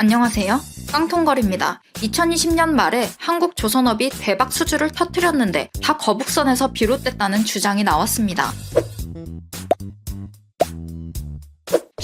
안녕하세요. 깡통거리입니다. 2020년 말에 한국 조선업이 대박 수주를 터뜨렸는데 다 거북선에서 비롯됐다는 주장이 나왔습니다.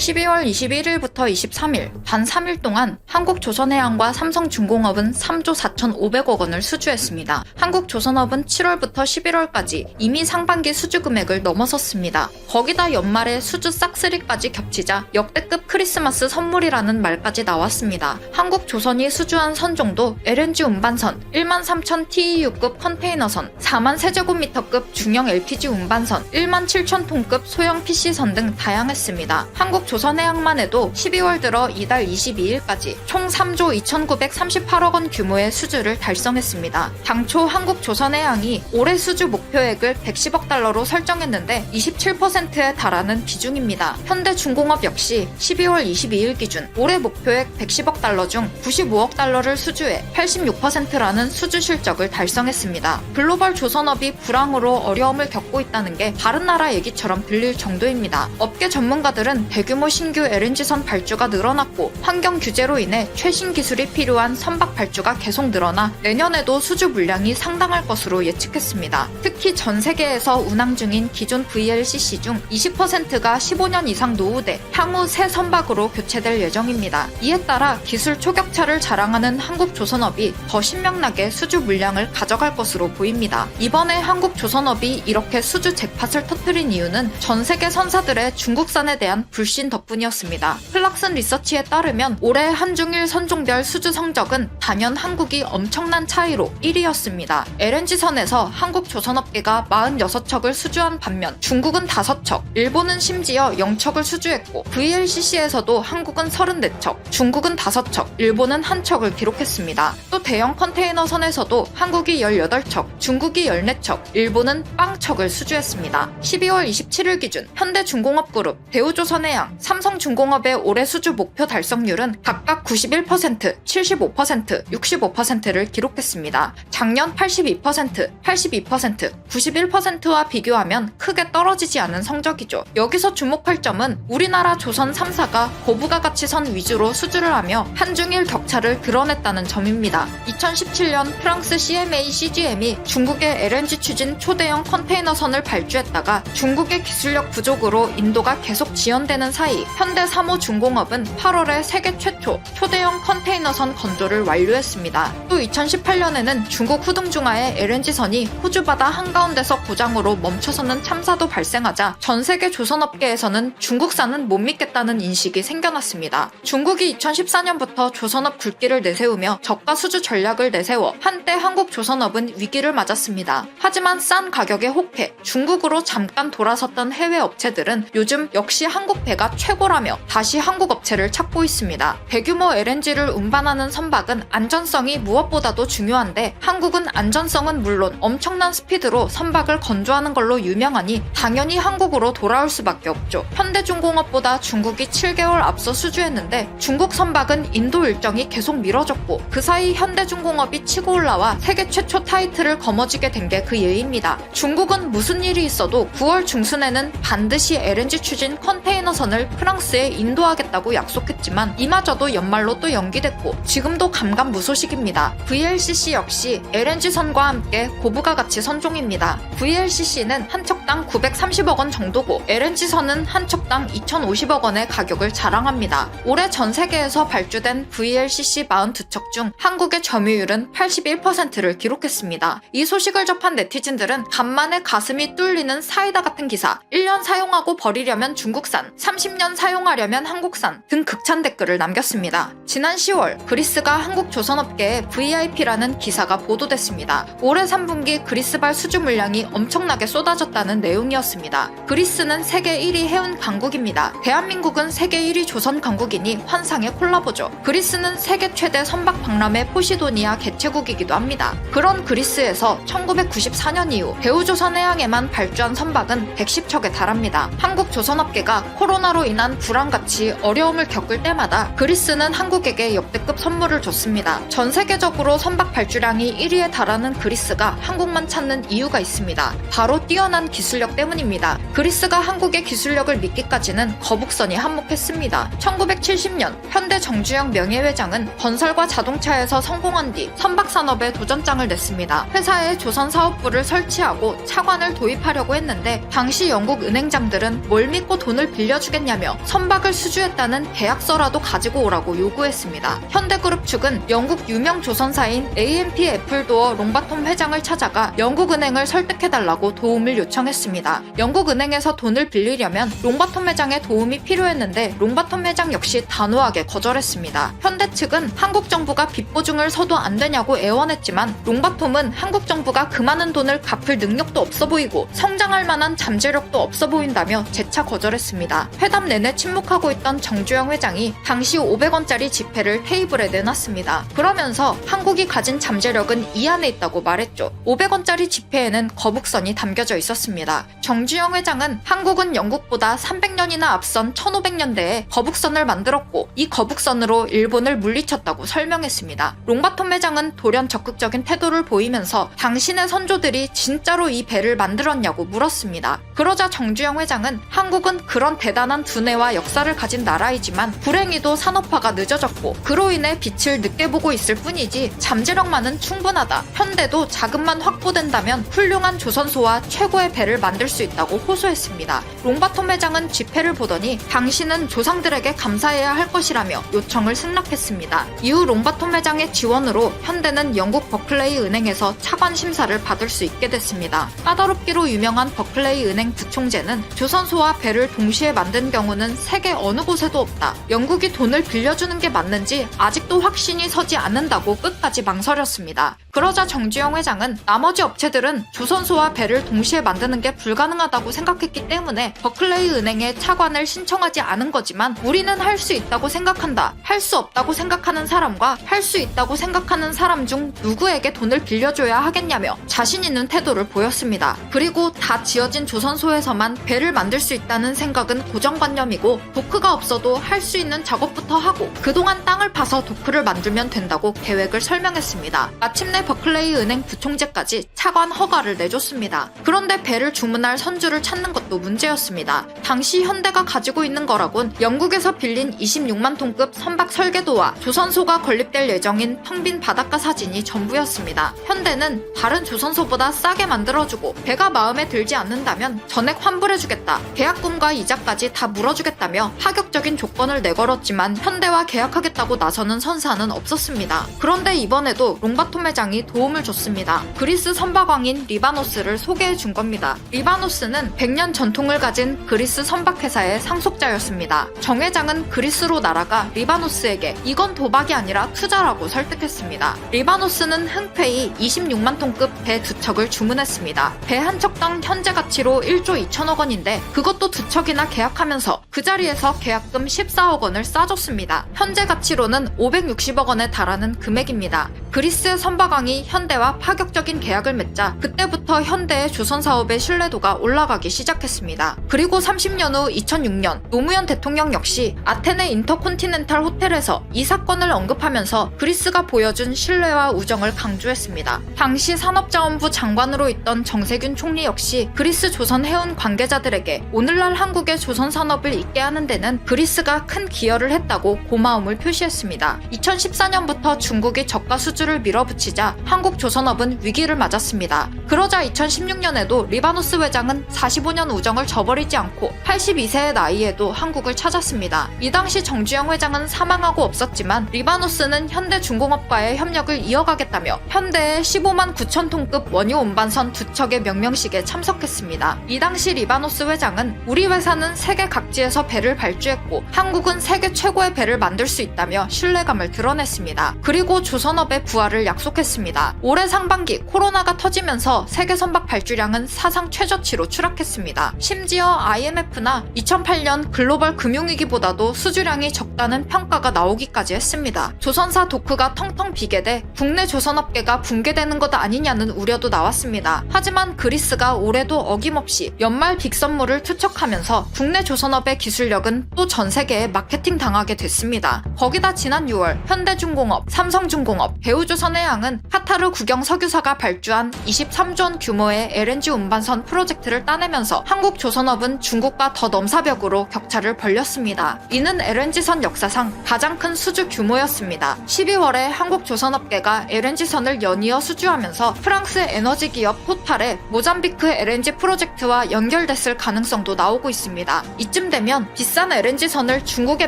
12월 21일부터 23일, 단 3일 동안 한국조선해양과 삼성중공업은 3조 4,500억 원을 수주했습니다. 한국조선업은 7월부터 11월까지 이미 상반기 수주 금액을 넘어섰습니다. 거기다 연말에 수주 싹쓸이까지 겹치자 역대급 크리스마스 선물이라는 말까지 나왔습니다. 한국조선이 수주한 선종도 LNG 운반선, 1만 3천 TEU급 컨테이너선, 4만 세제곱미터급 중형 LPG 운반선, 1만 7천 톤급 소형 PC선 등 다양했습니다. 한국 조선해양만 해도 12월 들어 이달 22일까지 총 3조 2,938억 원 규모의 수주를 달성했습니다. 당초 한국 조선해양이 올해 수주 목표액을 110억 달러로 설정했는데 27%에 달하는 비중입니다. 현대중공업 역시 12월 22일 기준 올해 목표액 110억 달러 중 95억 달러를 수주해 86%라는 수주 실적을 달성했습니다. 글로벌 조선업이 불황으로 어려움을 겪고 있다는 게 다른 나라 얘기처럼 들릴 정도입니다. 업계 전문가들은 대규모 신규 LNG선 발주가 늘어났고 환경 규제로 인해 최신 기술이 필요한 선박 발주가 계속 늘어나 내년에도 수주 물량이 상당할 것으로 예측했습니다. 특히 전 세계에서 운항 중인 기존 VLCC 중 20%가 15년 이상 노후돼 향후 새 선박으로 교체될 예정입니다. 이에 따라 기술 초격차를 자랑하는 한국조선업이 더 신명나게 수주 물량을 가져갈 것으로 보입니다. 이번에 한국조선업이 이렇게 수주 잭팟을 터뜨린 이유는 전 세계 선사들의 중국산에 대한 불신 덕분이었습니다. 클락슨 리서치에 따르면 올해 한중일 선종별 수주 성적은 단연 한국이 엄청난 차이로 1위였습니다. LNG선에서 한국 조선업계가 46척을 수주한 반면 중국은 5척, 일본은 심지어 0척을 수주했고 VLCC에서도 한국은 34척, 중국은 5척, 일본은 1척을 기록했습니다. 또 대형 컨테이너선에서도 한국이 18척, 중국이 14척, 일본은 빵척을 수주했습니다. 12월 27일 기준 현대중공업그룹, 대우조선해양, 삼성중공업의 올해 수주 목표 달성률은 각각 91%, 75%, 65%를 기록했습니다. 작년 82%, 82%, 91%와 비교하면 크게 떨어지지 않은 성적이죠. 여기서 주목할 점은 우리나라 조선 3사가 고부가 가치선 위주로 수주를 하며 한중일 격차를 드러냈다는 점입니다. 2017년 프랑스 CMA CGM이 중국의 LNG 추진 초대형 컨테이너선을 발주했다가 중국의 기술력 부족으로 인도가 계속 지연되는 사이 현대 3호 중공업은 8월에 세계 최초 초대형 컨테이너선 건조를 완료했습니다. 또 2018년에는 중국 후둥중하의 LNG선이 호주 바다 한가운데서 고장으로 멈춰서는 참사도 발생하자 전 세계 조선업계에서는 중국산은 못 믿겠다는 인식이 생겨났습니다. 중국이 2014년부터 조선업 굵기를 내세우며 저가 수주 전략을 내세워 한때 한국 조선업은 위기를 맞았습니다. 하지만 싼 가격에 혹해 중국으로 잠깐 돌아섰던 해외 업체들은 요즘 역시 한국 배가 최고라며 다시 한국 업체를 찾고 있습니다. 대규모 LNG를 운반하는 선박은 안전성이 무엇보다도 중요한데 한국은 안전성은 물론 엄청난 스피드로 선박을 건조하는 걸로 유명하니 당연히 한국으로 돌아올 수밖에 없죠. 현대중공업보다 중국이 7개월 앞서 수주했는데 중국 선박은 인도 일정이 계속 미뤄졌고 그 사이 현대중공업이 치고 올라와 세계 최초 타이틀을 거머쥐게 된 게 그 예입니다. 중국은 무슨 일이 있어도 9월 중순에는 반드시 LNG 추진 컨테이너선을 프랑스에 인도하겠다고 약속했지만 이마저도 연말로 또 연기됐고 지금도 감감무소식입니다. VLCC 역시 LNG선과 함께 고부가 가치 선종입니다. VLCC는 한 척당 930억 원 정도고 LNG선은 한 척당 2,050억 원의 가격을 자랑합니다. 올해 전 세계에서 발주된 VLCC 42척 중 한국의 점유율은 81%를 기록했습니다. 이 소식을 접한 네티즌들은 간만에 가슴이 뚫리는 사이다 같은 기사, 1년 사용하고 버리려면 중국산, 30년 사용하려면 한국산 등 극찬 댓글을 남겼습니다. 지난 10월 그리스가 한국 조선업계에 VIP라는 기사가 보도됐습니다. 올해 3분기 그리스발 수주 물량이 엄청나게 쏟아졌다는 내용이었습니다. 그리스는 세계 1위 해운 강국입니다. 대한민국은 세계 1위 조선 강국이니 환상의 콜라보죠. 그리스는 세계 최대 선박 박람회 포시도니아 개최국이기도 합니다. 그런 그리스에서 1994년 이후 대우조선 해양에만 발주한 선박은 110척에 달합니다. 한국 조선업계가 코로나로 인한 불황같이 어려움을 겪을 때마다 그리스는 한국에게 역대급 선물을 줬습니다. 전 세계적으로 선박 발주량이 1위에 달하는 그리스가 한국만 찾는 이유 이유가 있습니다. 바로 뛰어난 기술력 때문입니다. 그리스가 한국의 기술력을 믿기까지는 거북선이 한몫했습니다. 1970년 현대 정주영 명예회장은 건설과 자동차에서 성공한 뒤 선박산업에 도전장을 냈습니다. 회사에 조선사업부를 설치하고 차관을 도입하려고 했는데 당시 영국 은행장들은 뭘 믿고 돈을 빌려주겠냐 며 선박을 수주했다는 계약서라도 가지고 오라고 요구했습니다. 현대그룹 측은 영국 유명 조선사인 AMP 애플도어 롱바톰 회장을 찾아가 영국은행을 설득해달라고 도움을 요청했습니다. 영국은행에서 돈을 빌리려면 롱바톰 회장의 도움이 필요했는데 롱바톰 회장 역시 단호하게 거절했습니다. 현대 측은 한국 정부가 빚 보증을 서도 안 되냐고 애원했지만 롱바톰은 한국 정부가 그 많은 돈을 갚을 능력도 없어 보이고 성장할 만한 잠재력도 없어 보인다며 재차 거절했습니다. 회담 내내 침묵하고 있던 정주영 회장이 당시 500원짜리 지폐를 테이블에 내놨습니다. 그러면서 한국이 가진 잠재력은 이 안에 있다고 말했죠. 500원짜리 지폐에는 거북선이 담겨져 있었습니다. 정주영 회장은 한국은 영국보다 300년이나 앞선 1500년대에 거북선을 만들었고 이 거북선으로 일본을 물리쳤다고 설명했습니다. 롱바톰 회장은 돌연 적극적인 태도를 보이면서 당신의 선조들이 진짜로 이 배를 만들었냐고 물었습니다. 그러자 정주영 회장은 한국은 그런 대단한 두 뇌와 역사를 가진 나라이지만 불행히도 산업화가 늦어졌고 그로 인해 빛을 늦게 보고 있을 뿐이지 잠재력만은 충분하다. 현대도 자금만 확보된다면 훌륭한 조선소와 최고의 배를 만들 수 있다고 호소했습니다. 롱바톰 회장은 지폐를 보더니 당신은 조상들에게 감사해야 할 것이라며 요청을 승낙했습니다. 이후 롱바톰 회장의 지원으로 현대는 영국 버클레이 은행에서 차관 심사를 받을 수 있게 됐습니다. 까다롭기로 유명한 버클레이 은행 부총재는 조선소와 배를 동시에 만든 경우 는 세계 어느 곳에도 없다. 영국이 돈을 빌려주는 게 맞는지 아직도 확신이 서지 않는다고 끝까지 망설였습니다. 그러자 정주영 회장은 나머지 업체들은 조선소와 배를 동시에 만드는 게 불가능하다고 생각했기 때문에 버클레이 은행에 차관을 신청하지 않은 거지만 우리는 할 수 있다고 생각한다. 할 수 없다고 생각하는 사람과 할 수 있다고 생각하는 사람 중 누구에게 돈을 빌려줘야 하겠냐며 자신 있는 태도를 보였습니다. 그리고 다 지어진 조선소에서만 배를 만들 수 있다는 생각은 고정관 념이고 도크가 없어도 할 수 있는 작업부터 하고 그동안 땅을 파서 도크를 만들면 된다고 계획을 설명했습니다. 마침내 버클레이 은행 부총재까지 차관 허가를 내줬습니다. 그런데 배를 주문할 선주를 찾는 것도 문제였습니다. 당시 현대가 가지고 있는 거라곤 영국에서 빌린 26만 톤급 선박 설계도와 조선소가 건립될 예정인 텅빈 바닷가 사진이 전부였습니다. 현대는 다른 조선소보다 싸게 만들어주고 배가 마음에 들지 않는다면 전액 환불해주겠다. 계약금과 이자까지 다 물어주겠다며 파격적인 조건을 내걸었지만 현대와 계약하겠다고 나서는 선사는 없었습니다. 그런데 이번에도 롱바톰 회장이 도움을 줬습니다. 그리스 선박왕인 리바노스를 소개해 준 겁니다. 리바노스는 100년 전통을 가진 그리스 선박회사의 상속자였습니다. 정 회장은 그리스로 날아가 리바노스에게 이건 도박이 아니라 투자라고 설득했습니다. 리바노스는 흔쾌히 26만 톤급 배 두 척을 주문했습니다. 배 한 척당 현재 가치로 1조 2천억 원인데 그것도 두 척이나 계약 하면서 그 자리에서 계약금 14억 원을 싸줬습니다. 현재 가치로는 560억 원에 달하는 금액입니다. 그리스의 선박왕이 현대와 파격적인 계약을 맺자 그때부터 현대의 조선 사업의 신뢰도가 올라가기 시작했습니다. 그리고 30년 후 2006년 노무현 대통령 역시 아테네 인터콘티넨탈 호텔에서 이 사건을 언급하면서 그리스가 보여준 신뢰와 우정을 강조했습니다. 당시 산업자원부 장관으로 있던 정세균 총리 역시 그리스 조선 해운 관계자들에게 오늘날 한국의 조선 산업 을 잇게 하는 데는 그리스가 큰 기여를 했다고 고마움을 표시했습니다. 2014년부터 중국이 저가 수주를 밀어붙이자 한국 조선업은 위기를 맞았습니다. 그러자 2016년에도 리바노스 회장은 45년 우정을 저버리지 않고 82세의 나이에도 한국을 찾았습니다. 이 당시 정주영 회장은 사망하고 없었지만 리바노스는 현대 중공업과의 협력을 이어가겠다며 현대의 15만 9천 톤급 원유 운반선 두 척의 명명식에 참석했습니다. 이 당시 리바노스 회장은 우리 회사는 세계 각 지에서 배를 발주했고 한국은 세계 최고의 배를 만들 수 있다며 신뢰감을 드러냈습니다. 그리고 조선업의 부활을 약속했습니다. 올해 상반기 코로나가 터지면서 세계 선박 발주량은 사상 최저치로 추락했습니다. 심지어 IMF나 2008년 글로벌 금융위기보다도 수주량이 적다는 평가가 나오기까지 했습니다. 조선사 도크가 텅텅 비게 돼 국내 조선업계가 붕괴되는 것 아니냐는 우려도 나왔습니다. 하지만 그리스가 올해도 어김없이 연말 빅 선물을 투척하면서 국내 조선업 의 기술력은 또 전 세계에 마케팅 당하게 됐습니다. 거기다 지난 6월 현대중공업, 삼성중공업, 대우조선해양은 카타르 국영 석유사가 발주한 23조 원 규모의 LNG 운반선 프로젝트를 따내면서 한국 조선업은 중국과 더 넘사벽으로 격차를 벌렸습니다. 이는 LNG선 역사상 가장 큰 수주 규모였습니다. 12월에 한국 조선업계가 LNG선을 연이어 수주하면서 프랑스 에너지 기업 포탈의 모잠비크 LNG 프로젝트와 연결됐을 가능성도 나오고 있습니다. 이쯤 되면 비싼 LNG선을 중국에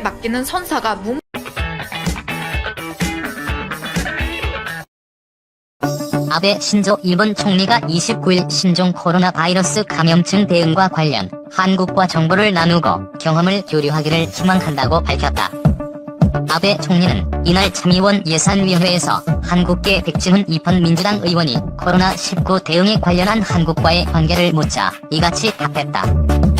맡기는 선사가 무 아베 신조 일본 총리가 29일 신종 코로나 바이러스 감염증 대응과 관련 한국과 정보를 나누고 경험을 교류하기를 희망한다고 밝혔다. 아베 총리는 이날 참의원 예산위원회에서 한국계 백지훈 이펀 민주당 의원이 코로나19 대응에 관련한 한국과의 관계를 묻자 이같이 답했다.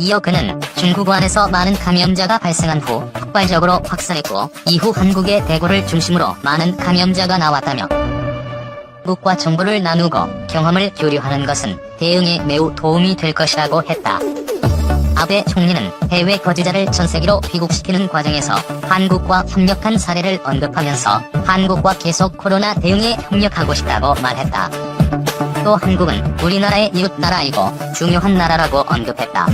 이어 그는 중국 안에서 많은 감염자가 발생한 후 폭발적으로 확산했고 이후 한국의 대구를 중심으로 많은 감염자가 나왔다며 한국과 정보를 나누고 경험을 교류하는 것은 대응에 매우 도움이 될 것이라고 했다. 아베 총리는 해외 거주자를 전 세계로 귀국시키는 과정에서 한국과 협력한 사례를 언급하면서 한국과 계속 코로나 대응에 협력하고 싶다고 말했다. 또 한국은 우리나라의 이웃 나라이고 중요한 나라라고 언급했다.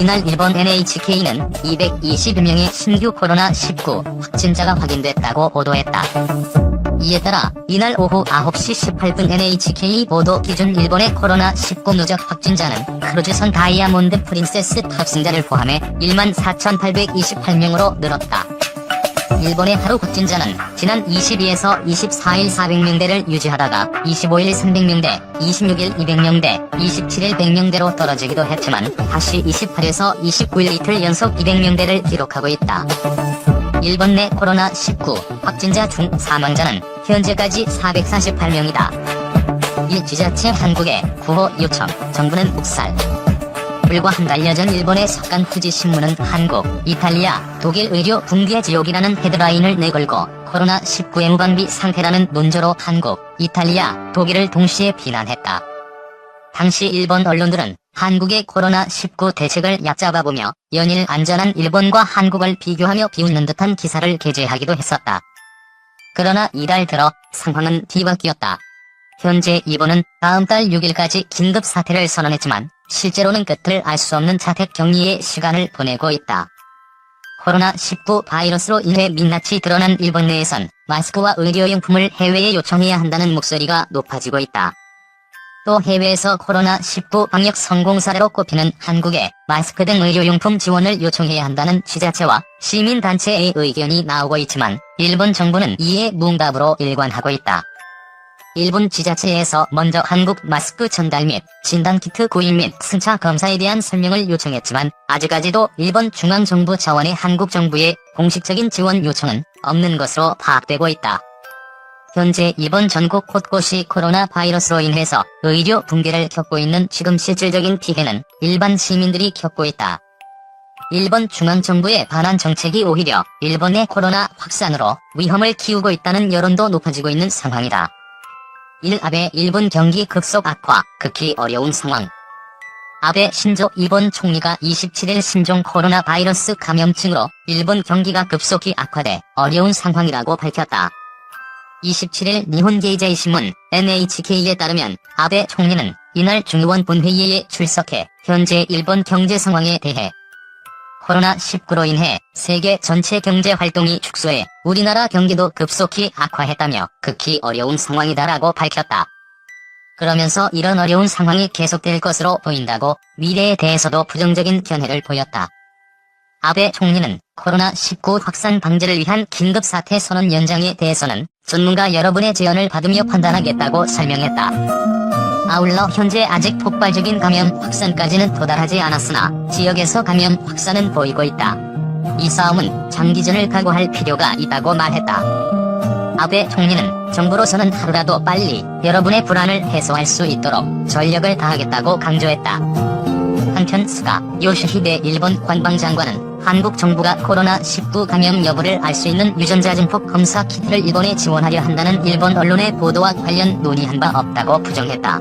이날 일본 NHK는 220여명의 신규 코로나19 확진자가 확인됐다고 보도했다. 이에 따라 이날 오후 9시 18분 NHK 보도 기준 일본의 코로나19 누적 확진자는 크루즈선 다이아몬드 프린세스 탑승자를 포함해 14,828명으로 늘었다. 일본의 하루 확진자는 지난 22에서 24일 400명대를 유지하다가 25일 300명대, 26일 200명대, 27일 100명대로 떨어지기도 했지만 다시 28에서 29일 이틀 연속 200명대를 기록하고 있다. 일본 내 코로나19 확진자 중 사망자는 현재까지 448명이다. 이 지자체 한국의 구호 요청, 정부는 묵살. 불과 한 달여 전 일본의 석간 후지 신문은 한국, 이탈리아, 독일 의료 붕괴 지옥이라는 헤드라인을 내걸고 코로나19의 무방비 상태라는 논조로 한국, 이탈리아, 독일을 동시에 비난했다. 당시 일본 언론들은 한국의 코로나19 대책을 얕잡아보며 연일 안전한 일본과 한국을 비교하며 비웃는 듯한 기사를 게재하기도 했었다. 그러나 이달 들어 상황은 뒤바뀌었다. 현재 일본은 다음 달 6일까지 긴급 사태를 선언했지만 실제로는 끝을 알 수 없는 자택 격리의 시간을 보내고 있다. 코로나19 바이러스로 인해 민낯이 드러난 일본 내에선 마스크와 의료용품을 해외에 요청해야 한다는 목소리가 높아지고 있다. 또 해외에서 코로나19 방역 성공 사례로 꼽히는 한국에 마스크 등 의료용품 지원을 요청해야 한다는 지자체와 시민단체의 의견이 나오고 있지만 일본 정부는 이에 무응답으로 일관하고 있다. 일본 지자체에서 먼저 한국 마스크 전달 및 진단 키트 구입 및 승차 검사에 대한 설명을 요청했지만 아직까지도 일본 중앙정부 차원의 한국 정부의 공식적인 지원 요청은 없는 것으로 파악되고 있다. 현재 이번 전국 곳곳이 코로나 바이러스로 인해서 의료 붕괴를 겪고 있는 지금 실질적인 피해는 일반 시민들이 겪고 있다. 일본 중앙정부의 반환 정책이 오히려 일본의 코로나 확산으로 위험을 키우고 있다는 여론도 높아지고 있는 상황이다. 1. 아베 일본 경기 급속 악화, 극히 어려운 상황. 아베 신조 일본 총리가 27일 신종 코로나 바이러스 감염증으로 일본 경기가 급속히 악화돼 어려운 상황이라고 밝혔다. 27일 니혼게이제이 신문 NHK에 따르면 아베 총리는 이날 중의원 본회의에 출석해 현재 일본 경제 상황에 대해 코로나19로 인해 세계 전체 경제 활동이 축소해 우리나라 경기도 급속히 악화했다며 극히 어려운 상황이다라고 밝혔다. 그러면서 이런 어려운 상황이 계속될 것으로 보인다고 미래에 대해서도 부정적인 견해를 보였다. 아베 총리는 코로나19 확산 방지를 위한 긴급사태 선언 연장에 대해서는 전문가 여러분의 제언을 받으며 판단하겠다고 설명했다. 아울러 현재 아직 폭발적인 감염 확산까지는 도달하지 않았으나 지역에서 감염 확산은 보이고 있다. 이 싸움은 장기전을 각오할 필요가 있다고 말했다. 아베 총리는 정부로서는 하루라도 빨리 여러분의 불안을 해소할 수 있도록 전력을 다하겠다고 강조했다. 한편 스가 요시히데 일본 관방장관은 한국 정부가 코로나19 감염 여부를 알 수 있는 유전자 증폭 검사 키트를 일본에 지원하려 한다는 일본 언론의 보도와 관련 논의한 바 없다고 부정했다.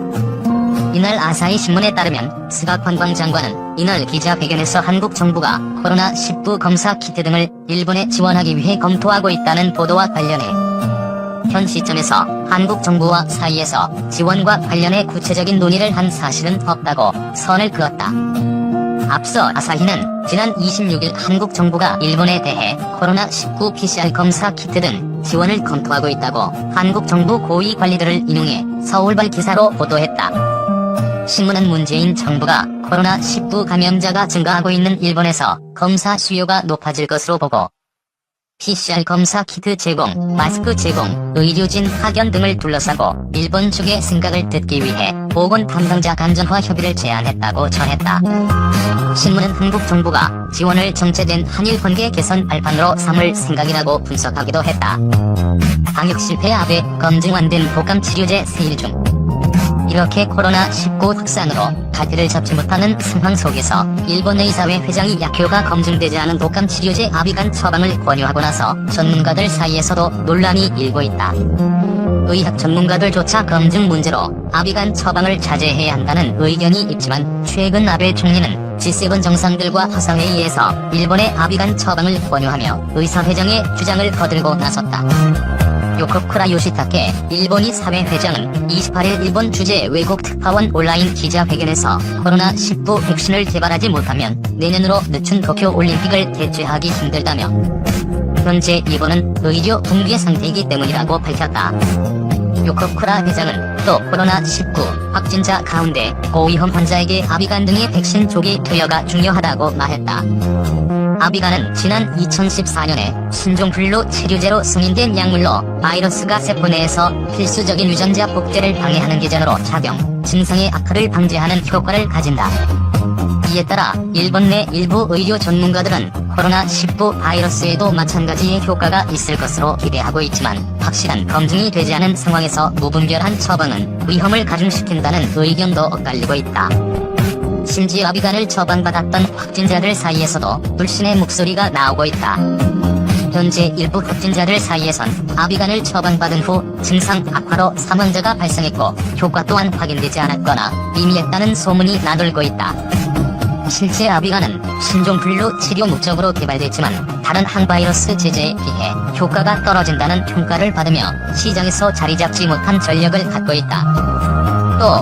이날 아사히 신문에 따르면 스가 관방장관은 이날 기자회견에서 한국 정부가 코로나19 검사 키트 등을 일본에 지원하기 위해 검토하고 있다는 보도와 관련해 현 시점에서 한국 정부와 사이에서 지원과 관련해 구체적인 논의를 한 사실은 없다고 선을 그었다. 앞서 아사히는 지난 26일 한국 정부가 일본에 대해 코로나19 PCR 검사 키트 등 지원을 검토하고 있다고 한국 정부 고위 관리들을 인용해 서울발 기사로 보도했다. 신문은 문재인 정부가 코로나19 감염자가 증가하고 있는 일본에서 검사 수요가 높아질 것으로 보고 PCR 검사 키트 제공, 마스크 제공, 의료진 파견 등을 둘러싸고 일본 측의 생각을 듣기 위해 보건 담당자 간전화 협의를 제안했다고 전했다. 신문은 한국 정부가 지원을 정체된 한일 관계 개선 발판으로 삼을 생각이라고 분석하기도 했다. 방역 실패 아베 검증 안된 독감 치료제 세일 중. 이렇게 코로나19 확산으로 갈피를 잡지 못하는 상황 속에서 일본 의 사회 회장이 약효가 검증되지 않은 독감 치료제 아비간 처방을 권유하고 나서 전문가들 사이에서도 논란이 일고 있다. 의학 전문가들조차 검증 문제로 아비간 처방을 자제해야 한다는 의견이 있지만 최근 아베 총리는 G7 정상들과 화상회의에서 일본의 아비간 처방을 권유하며 의사회장의 주장을 거들고 나섰다. 요코쿠라 요시타케 일본이 사회회장은 28일 일본 주재 외국 특파원 온라인 기자회견에서 코로나19 백신을 개발하지 못하면 내년으로 늦춘 도쿄 올림픽을 개최하기 힘들다며 현재 일본은 의료 붕괴 상태이기 때문이라고 밝혔다. 요코쿠라 회장은 또 코로나19 확진자 가운데 고위험 환자에게 아비간 등의 백신 조기 투여가 중요하다고 말했다. 아비간은 지난 2014년에 신종플루 치료제로 승인된 약물로 바이러스가 세포 내에서 필수적인 유전자 복제를 방해하는 기전으로 작용, 증상의 악화를 방지하는 효과를 가진다. 이에 따라 일본 내 일부 의료 전문가들은 코로나19 바이러스에도 마찬가지의 효과가 있을 것으로 기대하고 있지만 확실한 검증이 되지 않은 상황에서 무분별한 처방은 위험을 가중시킨다는 의견도 엇갈리고 있다. 심지어 아비간을 처방받았던 확진자들 사이에서도 불신의 목소리가 나오고 있다. 현재 일부 확진자들 사이에선 아비간을 처방받은 후 증상 악화로 사망자가 발생했고 효과 또한 확인되지 않았거나 미미했다는 소문이 나돌고 있다. 실제 아비간은 신종플루 치료 목적으로 개발됐지만 다른 항바이러스 제제에 비해 효과가 떨어진다는 평가를 받으며 시장에서 자리 잡지 못한 전력을 갖고 있다. 또